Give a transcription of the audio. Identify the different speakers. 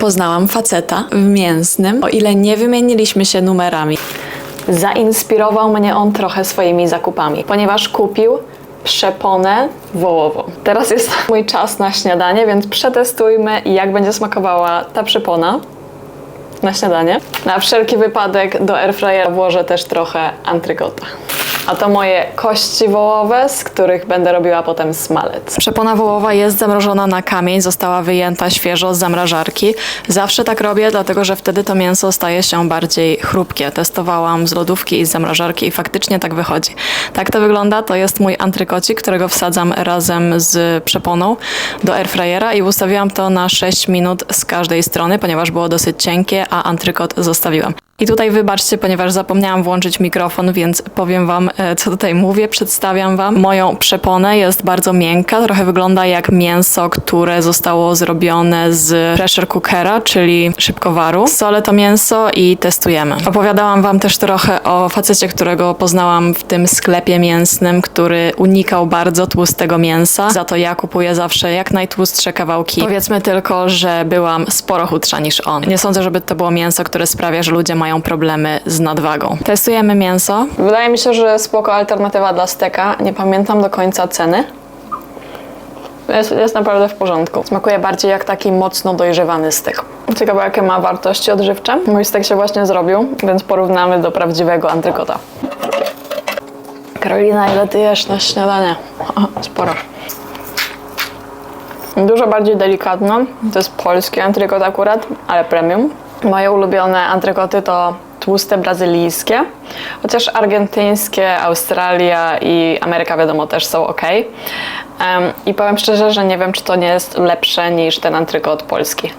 Speaker 1: poznałam faceta w mięsnym, o ile nie wymieniliśmy się numerami. Zainspirował mnie on trochę swoimi zakupami, ponieważ kupił przeponę wołową. Teraz jest mój czas na śniadanie, więc przetestujmy, jak będzie smakowała ta przepona na śniadanie. Na wszelki wypadek do airfryera włożę też trochę antrykota. A to moje kości wołowe, z których będę robiła potem smalec. Przepona wołowa jest zamrożona na kamień, została wyjęta świeżo z zamrażarki. Zawsze tak robię, dlatego że wtedy to mięso staje się bardziej chrupkie. Testowałam z lodówki i z zamrażarki i faktycznie tak wychodzi. Tak to wygląda, to jest mój antrykocik, którego wsadzam razem z przeponą do airfryera i ustawiłam to na 6 minut z każdej strony, ponieważ było dosyć cienkie, a antrykot zostawiłam. I tutaj wybaczcie, ponieważ zapomniałam włączyć mikrofon, więc powiem Wam, e, co tutaj mówię. Przedstawiam Wam moją przeponę. Jest bardzo miękka, trochę wygląda jak mięso, które zostało zrobione z pressure cookera, czyli szybkowaru. Solę to mięso i testujemy. Opowiadałam Wam też trochę o facecie, którego poznałam w tym sklepie mięsnym, który unikał bardzo tłustego mięsa. Za to ja kupuję zawsze jak najtłustsze kawałki. Powiedzmy tylko, że byłam sporo chudsza niż on. Nie sądzę, żeby to było mięso, które sprawia, że ludzie mają problemy z nadwagą. Testujemy mięso. Wydaje mi się, że spoko alternatywa dla steka. Nie pamiętam do końca ceny. Jest, jest naprawdę w porządku. Smakuje bardziej jak taki mocno dojrzewany stek. Ciekawe, jakie ma wartości odżywcze. Mój stek się właśnie zrobił, więc porównamy do prawdziwego antrykota. Karolina, ile ty jesz na śniadanie? Sporo. Dużo bardziej delikatno. To jest polski antrykot akurat, ale premium. Moje ulubione antrykoty to tłuste brazylijskie, chociaż argentyńskie, Australia i Ameryka wiadomo też są ok. Em, I powiem szczerze, że nie wiem, czy to nie jest lepsze niż ten antrykot polski.